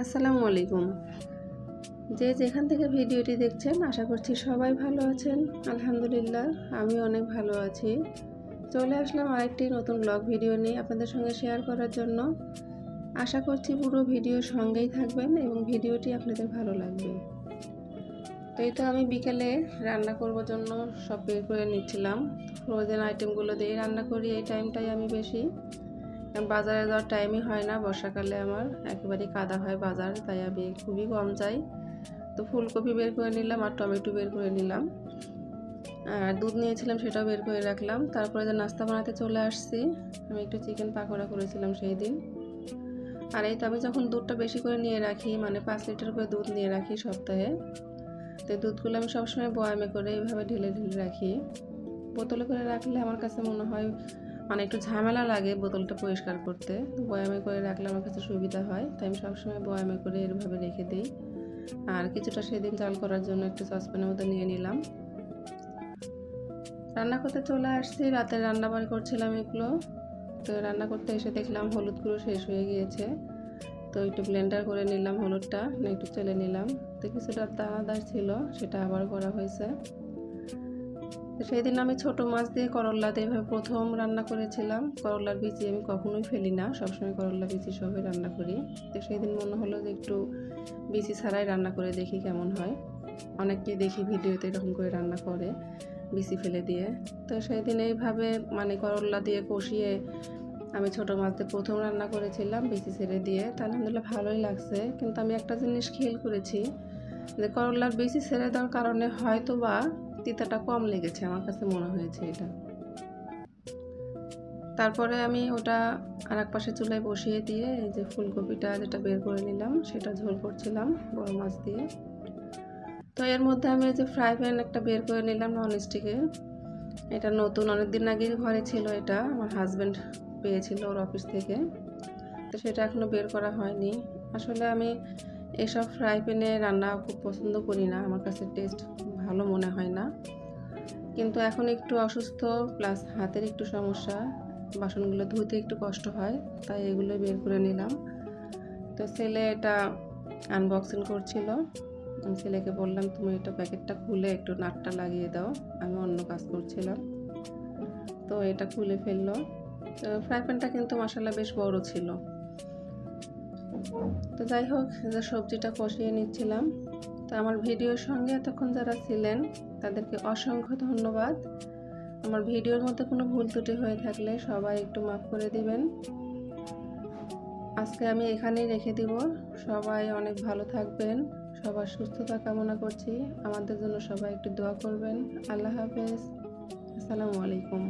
আসসালামু আলাইকুম। যে যেখান থেকে ভিডিওটি দেখছেন, আশা করছি সবাই ভালো আছেন। আলহামদুলিল্লাহ, আমি অনেক ভালো আছি। চলে আসলাম আরেকটি নতুন ব্লগ ভিডিও নিয়ে আপনাদের সঙ্গে শেয়ার করার জন্য। আশা করছি পুরো ভিডিওর সঙ্গেই থাকবেন এবং ভিডিওটি আপনাদের ভালো লাগবে। তো এই তো আমি বিকেলে রান্না করবার জন্য সব বের করে নিচ্ছিলাম। ফ্রোজেন আইটেমগুলো দিয়ে রান্না করি, এই টাইমটাই আমি বেশি। বাজারে যাওয়ার টাইমই হয় না, বর্ষাকালে আমার একেবারেই কাদা হয় বাজার, তাই আমি খুবই কম যাই। তো ফুলকপি বের করে নিলাম আর টমেটো বের করে নিলাম। আর দুধ নিয়েছিলাম সেটাও বের করে রাখলাম। তারপরে যে নাস্তা বানাতে চলে আসছি, আমি একটু চিকেন পাকোড়া করেছিলাম সেই দিন। আর এই তো আমি যখন দুধটা বেশি করে নিয়ে রাখি মানে পাঁচ লিটার করে দুধ নিয়ে রাখি সপ্তাহে, তো দুধগুলো আমি সবসময় বয়ামে করে এইভাবে ঢেলে ঢেলে রাখি। বোতলে করে রাখলে আমার কাছে মনে হয় মানে একটু ঝামেলা লাগে বোতলটা পরিষ্কার করতে। বয়ামে করে রাখলে আমার কাছে সুবিধা হয়, তাই আমি সবসময় বয়ামে করে এরভাবে রেখে দিই। আর কিছুটা সেদিন চাল করার জন্য একটু সসপ্যানের মতো নিয়ে নিলাম। রান্না করতে চলে আসছি রাতে রান্না বাড়ি করছিলাম এগুলো। তো রান্না করতে এসে দেখলাম হলুদ গুঁড়ো শেষ হয়ে গিয়েছে। তো একটু ব্লেন্ডার করে নিলাম হলুদটা, একটু চেলে নিলাম। তো কিছুটা দানাদার ছিল, সেটা আবার করা হয়েছে। সেই দিন আমি ছোট মাছ দিয়ে করল্লা দিয়ে এভাবে প্রথম রান্না করেছিলাম। করল্লার বিচি আমি কখনোই ফেলি না, সবসময় করল্লা বিচি সহই রান্না করি। তো সেই দিন মনে হলো যে একটু বিচি ছাড়াই রান্না করে দেখি কেমন হয়। অনেককেই দেখি ভিডিওতে এরকম করে রান্না করে বিচি ফেলে দিয়ে। তো সেই দিন এইভাবে মানে করল্লা দিয়ে কষিয়ে আমি ছোটো মাছ দিয়ে প্রথম রান্না করেছিলাম বিচি ছেড়ে দিয়ে। তা আলহামদুলিল্লাহ ভালোই লাগছে। কিন্তু আমি একটা জিনিস খেয়াল করেছি যে করল্লার বিচি ছেড়ে দেওয়ার কারণে হয়তো বা তিতাটা কম লেগেছে, আমার কাছে মনে হয়েছে এটা। তারপরে আমি ওটা আর এক পাশে চুলায় বসিয়ে দিয়ে এই যে ফুলকপিটা যেটা বের করে নিলাম, সেটা ঝোল করছিলাম বড় মাছ দিয়ে। তো এর মধ্যে আমি এই যে ফ্রাই প্যান একটা বের করে নিলাম নন স্টিকের এটা নতুন অনেক দিন আগের ঘরে ছিল এটা, আমার হাজব্যান্ড পেয়েছিল ওর অফিস থেকে। তো সেটা এখনও বের করা হয়নি। আসলে আমি এসব ফ্রাই প্যানে রান্না খুব পছন্দ করি না, আমার কাছে টেস্ট ভালো মনে হয় না। কিন্তু এখন একটু অসুস্থ প্লাস হাতের একটু সমস্যা, বাসনগুলো ধুতে একটু কষ্ট হয়, তাই এগুলো বের করে নিলাম। তো ছেলে এটা আনবক্সিং করছিল। আমি ছেলেকে বললাম, তুমি এটা প্যাকেটটা খুলে একটু নাটটা লাগিয়ে দাও। আমি অন্য কাজ করছিলাম। তো এটা খুলে ফেলল। তো ফ্রাই প্যানটা কিন্তু মশলা বেশ বড় ছিল। তো যাই হোক, যে সবজিটা কষিয়ে নিচ্ছিলাম। তো আমার ভিডিওর সঙ্গে এতক্ষণ যারা ছিলেন, তাদেরকে অসংখ্য ধন্যবাদ। আমার ভিডিওর মধ্যে কোনো ভুল ত্রুটি হয়ে থাকলে সবাই একটু মাফ করে দিবেন। আজকে আমি এখানেই রেখে দিব। সবাই অনেক ভালো থাকবেন, সবার সুস্থতা কামনা করছি। আমাদের জন্য সবাই একটু দোয়া করবেন। আল্লাহ হাফেজ। আসসালামু আলাইকুম।